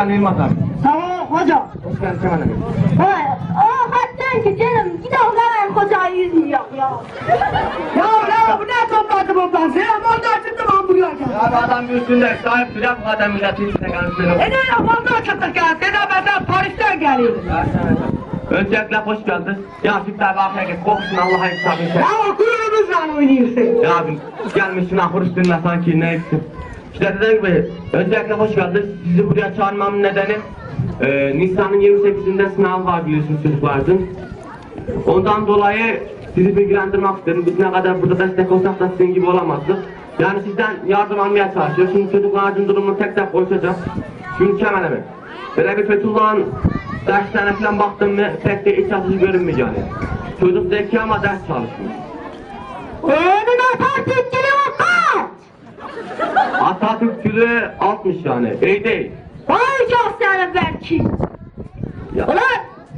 geldin Yılmaz abi. Tamam hocam. Hoş geldin Kemal abi. Vay, aa hatta ki canım gidelim hemen kocayı yüzüyor ya. Ya ya bu ne toplantı toplantı? Ya montaj çıktı ben buraya gel. Abi adam üstünde sahip duruyor bu kadar milletin içine gelmişler. E ne ya montaj çıktık ya? Sen ben Paris'ten geliyorum. Öncelikle hoş geldin. Ya şimdi abi arkaya git korksun Allah'a hesabı Ya okulumuzla oynuyorsun. Ya abi gelmişsin ahır üstünde sanki neysin. İşte dediğim gibi öncelikle hoş geldiniz. Sizi buraya çağırmamın nedeni e, Nisan'ın 28'inde sınav var biliyorsunuz çocuklardan. Ondan dolayı sizi bilgilendirmek istedim. Biz ne kadar burada destek olsak da sizin gibi olamazdık. Yani sizden yardım almaya çalışıyoruz. Şimdi çocukların durumunu tek tek konuşacağım. Şimdi Kemal abi. Böyle bir Fethullah'ın derslerine falan baktım mı pek de iç açıcı görünmüyor yani. Çocuk zeki ama ders çalışmıyor. Önüne takipçili vakat. Atatürkçülüğü 60 yani. İyi değil. Vay senin belki. Ya, Ulan,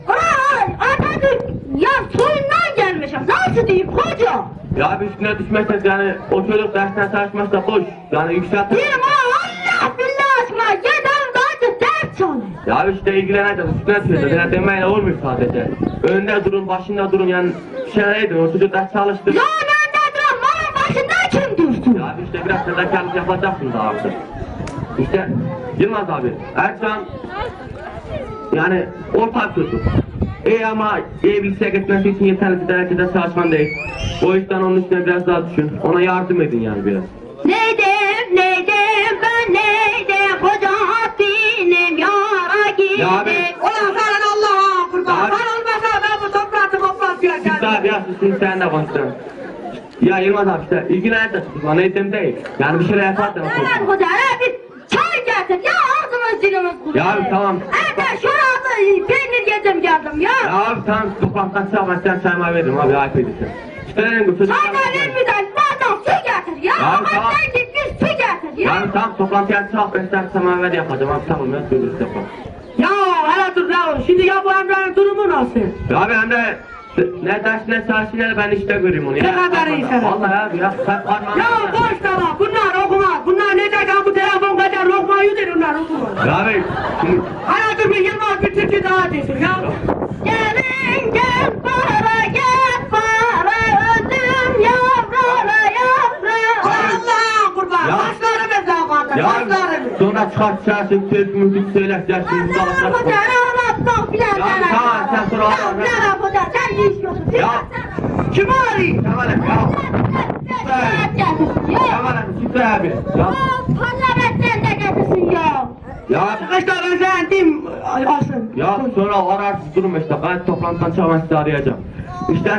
ulan Atatürk ya soyundan gelmişim. Nasıl diyeyim koca? ya bir üstüne düşmezseniz yani o çocuk dersten çalışmazsa boş. Yani yükselt. Diyeyim ha Allah billah aşkına gidelim daha çok ders çalın. Ya işte ilgileneceğiz üstüne düşeceğiz. Yani demeyle olmuyor sadece. Önde durun, başında durun yani bir şeyler edin. O çocuk ders çalıştır. Ya ben de duram bana başında kim dursun? Ya işte biraz fedakarlık yapacaksın daha artık. İşte Yılmaz abi, Erçan yani orta bir çocuk. İyi ama iyi bilgisayar geçmesi için yeterli bir derecede çalışman değil. O yüzden onun üstüne biraz daha düşün. Ona yardım edin yani biraz. Neydim neydim ben neydim koca benim yara gidim. Ya abi. Ulan sen Allah'a kurban. Abi. Sen olmasa ben bu toplantı toplantıya Siz daha biraz susun sen de konuşacaksın. Ya Yılmaz abi işte ilgilenecek çocukla neydim değil. Yani bir şeyler yaparsan. Hemen koca he, bir çay getir ya ağzımız dilimiz kuruyor. Ya abi, tamam. He ben şurada peynir yedim geldim ya. Ya abi tamam toplantıdan çıkma sen çayma veririm abi ayıp edilsin. İşte dedim bu çocuklar. Çayla vermeden bana su getir ya. Ya Ama tamam. sen git bir su getir ya. Yani tamam toplantıya çık ben sen semaver yapacağım abi tamam ya söyleriz yapalım. Ya hele dur ya şimdi ya bu Emre'nin durumu nasıl? Ya abi hem de ne ders ne çalışır ben işte göreyim onu ya. Ne kadar iyi sen. Vallahi abi ya sen parmağını. Ya boş tamam bunlar okumaz. Bunlar ne derken bu telefon kadar lokma yudur onlar okumaz. Ya abi şimdi Hayatım bir Yılmaz bir türkü daha desin ya. Gelin gel para gel para öldüm yavrana yavru. Allah kurban. Ya. Başlarımızdan kaldır. ya abi, Başlarımız. sonra çıkartacaksın söz müzik söyleteceksin. Ben sana anlatmam filan Ya tamam, sen sonra Ya anlat. sana koca sen ne istiyorsun? Ya. Kim arayayım? Abi ya. Ya. Kemal abi. Ya. Parlamentten de getirsin ya. Ya Çıkışta özendim olsun. Ya sonra ararsız durma işte. Ben toplantıdan çıkma sizi arayacağım. İşte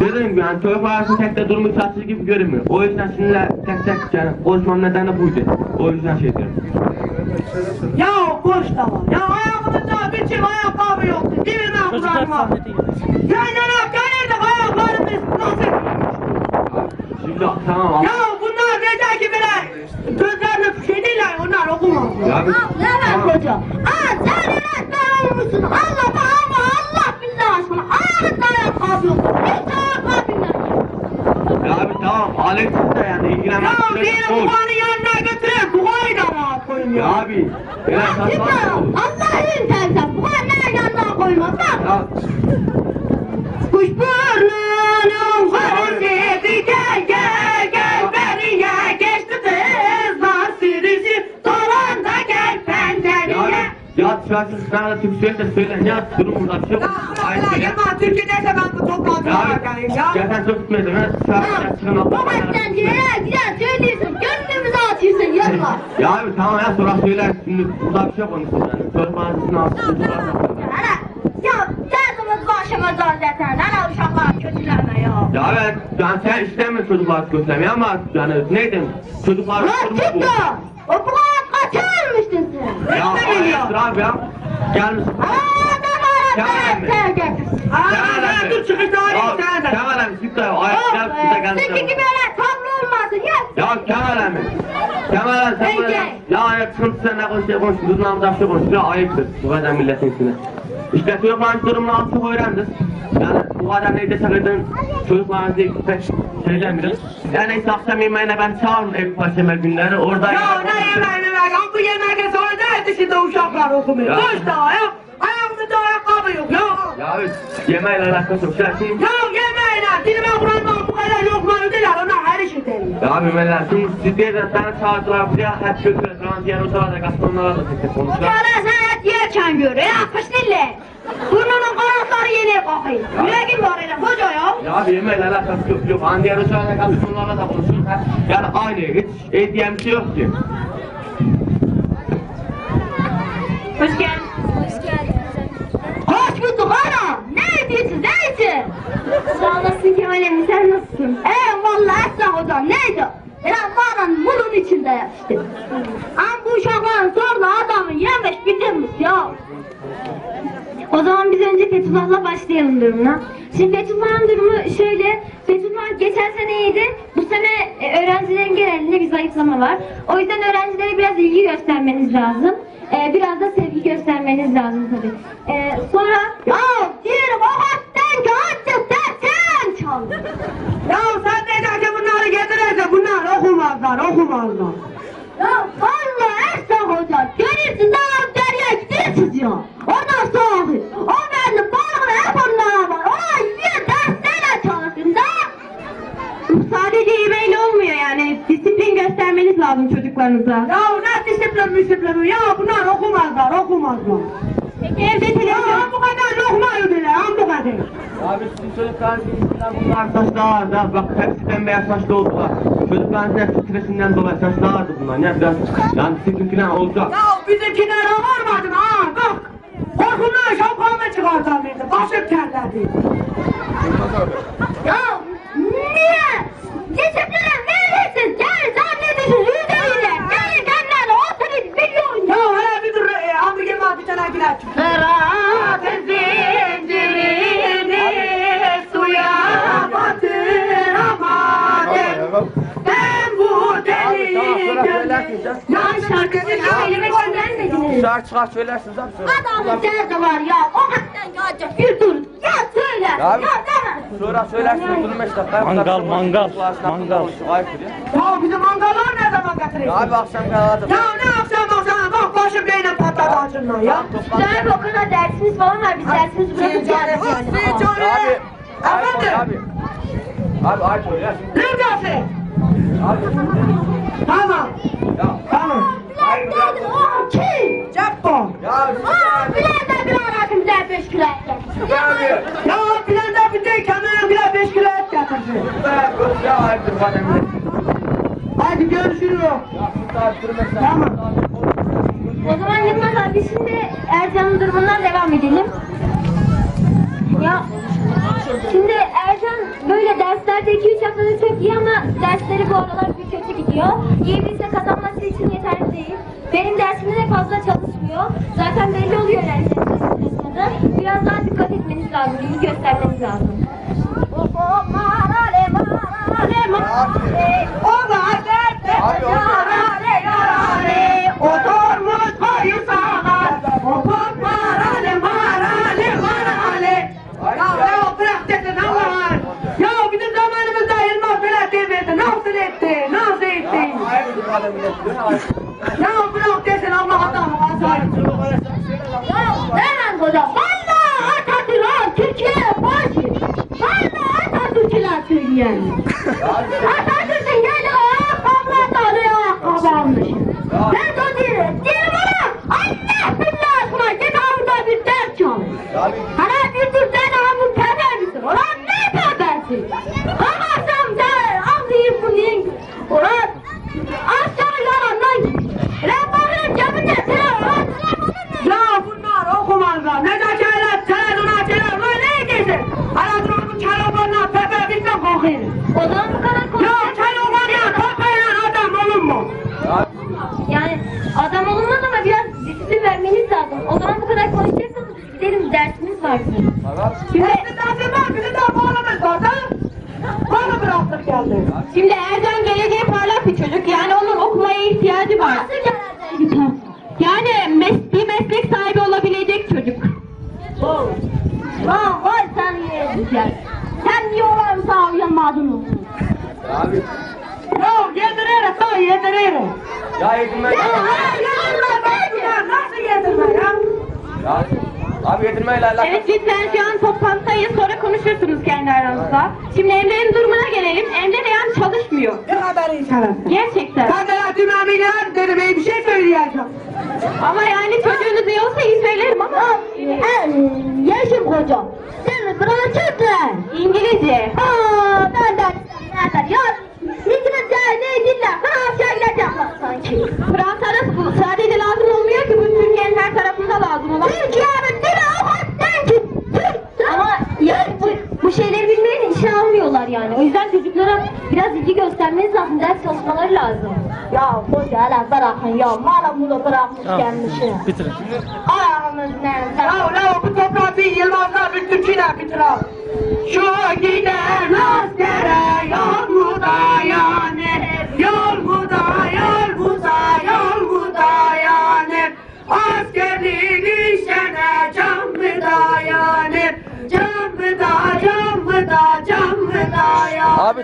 dedim ki yani çocuk arasında tek de durumu saçlı gibi görünmüyor. O yüzden sizinle tek tek yani konuşmam nedeni buydu. O yüzden şey diyorum. Ya boş tamam. Ya ayağımızda bir çift ayakkabı yoktu. Dibine kurarma. Yaylanak gelirdik ayaklarımız nasıl? Şimdi tamam abi. Ya bunlar neden ki böyle gözlerini şey değiller onlar okumaz. Ya bir- Levent. Hoca. Aa sen öğretmen olmuşsun. Allah ama Allah billah aşkına. Ayağında ayakkabı yok. Hiç ayakkabı yok. Ya abi tamam Alex'in de yani ilgilenmek Ya üzere beni koş. buğanın yanına götürün. Ya abi. Ya Git saçma olur. Allah'ın tersen. Buğanın yanına koyma. Bak. Ya Kuş burnunun faresi gel gel gel beriye geçti kızlar sürüsü dolan da gel ya pencereye. abi. Ya çıkarsın sana Türk söyle de söyle. Ya durum burada bir şey yok. Hayır söyle. yaman Türkiye'de ben bu Ya toplantıya geleyim ya. Zaten tutmadım. Ben çıkarsın çıkın Bu Allah. baştan Ya abi tamam ya sonra söyler. Şimdi burada bir şey konuşsun yani. Arasında aslında. Ana ya derdimiz başımızdan zaten. Ana uşaklar kötüleme ya. Ya ben, yani sen istemiyorsun çocuklar kötülemeyi ama yani neydi? Çocuklar Lan sorumlu çık bu. da. O bu kadar kaçırmıştın sen. Ya hayırdır abi ya. Gelmişsin. Aa da bana Kemal abi. sen getirsin. Aa ben dur çıkışta arayayım sen de. Kemal abi git de ayak Of gel be, size gelsin. Seninki gibi öyle tablo olmasın ya. Ya Kemal abi. Kemal abi sen böyle ya ayak sıkıntı sen ne konuşuyor konuş. Dur namda bir şey konuş. Ya ayıptır. Bu kadar milletin içine. İşte çocukların durumunu az çok öğrendik. Yani bu kadar neyde sakladın çocukların pek söylemiyoruz. Yani neyse akşam yemeğine ben çağırın ev paşama günleri orada Ya ne yemeğini ver. Bu yemeğe sonra ne de uşaklar okumuyor. Ya. Boş da ayak, ayağımda ayakkabı yok ya. Ya yemeğiyle alakası yok. Sen şimdi Ya değil. Ya abi Meler, şimdi siz de sana çağırdılar buraya hep götürüyoruz. Sonra diğer otalarda gastronomlara da tek tek konuşlar. Kala sen et yerken gör, ya kış dille. Burnunun kanatları yeni bakayım. Yüreğin var hele, koca ya. Ya abi yemeğiyle alakası yok. Yok, hani diğer gastronomlarla da konuşuyoruz. Hep- Yani aynı, hiç hediyem bir şey yok ki. Hoş geldin. Hoş geldiniz. Hoş bulduk ana. Ne ediyorsun, ne için? Sağ olasın Kemal'im sen nasılsın? Ee vallahi esnaf hocam neydi? Ya mağaranın bunun yapıştı. Ama bu uşakların sonra adamı yemiş bitirmiş ya. O zaman biz önce Fethullah'la başlayalım durumuna. Şimdi Fethullah'ın durumu şöyle. Fethullah geçen seneydi. Bu sene e, öğrencilerin genelinde bir zayıflama var. O yüzden öğrencilere biraz ilgi göstermeniz lazım. E, biraz da sevgi göstermeniz lazım tabii. E, sonra Ya diyelim o hattan ki azıcık dersen çal. Ya sen neden ki bunları getirirse bunlar okumazlar okumazlar. Ya vallahi esnaf hoca görürsün daha derya gidiyorsunuz ya. Ondan sonra o benim balığını hep onlara var. Ona yiyor derslerle çalışın da. sadece yemeğiyle olmuyor yani. Disiplin göstermeniz lazım çocuklarınıza. Ya ne disiplin disiplin ya bunlar okumazlar okumazlar. Peki evde Ya bu kadar lokma ödüler bu kadar. Abi sizin çocukların birisinden bunlar saçlı ağırdı. Bak hepsi bembeyaz saçlı oldular. Çocukların hep stresinden dolayı saçlı ağırdı bunlar. Ya biraz yani disiplin falan olacak. Ya bizimkiler ağırmadı ha bak. Korkumdan şapkamı çıkartamıyordu. Başım terledi. Ya Şarkı çıkar söylersiniz abi sonra. Adamın derdi var ya. O haktan gelecek bir dur. Ya söyle. Ya, deme. Sonra söylersiniz 25 dakika. Mangal, mangal, mangal. Ayıp ya. Ya bizim mangallar ne zaman Ya getiriyorsun? abi akşam kahvaltı. Ya ne akşam akşam bak başım beynim patladı acından ya. Güzel o kadar dersiniz falan var. Biz dersinizi bırakıp geldik yani. Abi. Ayıp Efendim? abi. Oluyor ya. Neredesin? Abi. Tamam. Ya. Tamam. Ayıp ya. O kim? Ceppo. Ya. Aa bilende bir aratım bize beş kilo et getirsin. Abi. Ya bilende bir de kendine bile beş kilo et bana. Hadi görüşürüz. Abi. Tamam. O zaman Yılmaz abi şimdi Ercan'ın durumundan devam edelim. Ya şimdi Böyle derslerde 2-3 haftada çok iyi ama dersleri bu aralar bir kötü gidiyor. İyi bilse kazanması için yeterli değil. Benim dersimde de fazla çalışmıyor. Zaten belli oluyor öğrencilerin çalışmasında. Biraz daha dikkat etmeniz lazım, ilgi göstermeniz lazım. O gazette yarare yarare Oturmuş koyu sağlar Otur marale marale marale Ya ya bırak desin Allah Ya bizim zamanımızda Yılmaz böyle demirdi Nasıl etti nasıl etti Ayıptır bana millet. Dön ayıp. Ya bırak desin Allah adamı azar Ya hemen koca Valla Atatürk ha Türkiye başı Valla Atatürk'üler söyleyen Atatürk'ün geldi ayakkabılar alıyor ayakkabı almış Ben de derim Derim ona Allah billah git burada bir ders çalış Abi. Hala bir dur sen abi peder misin? Ulan ne pedersin? Anlarsam sen ağzıyım bunun. Ulan aşağı yalandan git. Lan bakayım cebinde sen ulan. Ya bunlar okumazlar. Ne de şeyler televizyona şeyler ulan ne edeceksin? Hala dur bu telefonla pepe bitme kokayım. O zaman bu kadar Ya konuşacak. telefonla pepeyle adam olur mu? Ya. Yani adam olunmaz ama biraz disiplin vermeniz lazım. O zaman bu kadar konuşacaksanız biz gidelim dersimiz var bizim. Abi. Şimdi bir dersim var bir de bağlamız var da. Bana bıraktık geldi. Şimdi Ercan geleceği parlak bir çocuk. Yani onun okumaya ihtiyacı var. Nasıl gelecek? Yani mes bir meslek sahibi olabilecek çocuk. Lan vay sen yeğenler. Sen niye olan sağ uyanmadın olsun? Abi. Ya yediririm sağ yediririm. Ya yedim ben. Ya hayır yedirme ben. Nasıl Abi getirmeyle alakalı. Evet lütfen şu an toplantıdayız sonra konuşursunuz kendi aranızda. Şimdi Emre'nin durumuna gelelim. Emre de yani çalışmıyor. Ne kadar insanım. Gerçekten. Ben de Latin abiler dedim bir şey söyleyeceğim. Ama yani çocuğunuz iyi olsa iyi söylerim ama Yaşım koca. Sen bırakırlar. İngilizce. Aa, ben de nereden ya? İngilizce ne diller? Ben aşağı Ya koca hele bırakın ya. Malamı bırakmış tamam. gelmişim. Bitirin. Ayağımız ne? Ya la bu toprağı bir yılmazla bir türküyle bitir al. Şu giden askere yol mu dayanır? Yol mu dayanır? Yol mu dayanır? Yol mu dayanır? Askerlik işine can mı dayanır? Can mı da, can mı da, can mı dayanır? Abi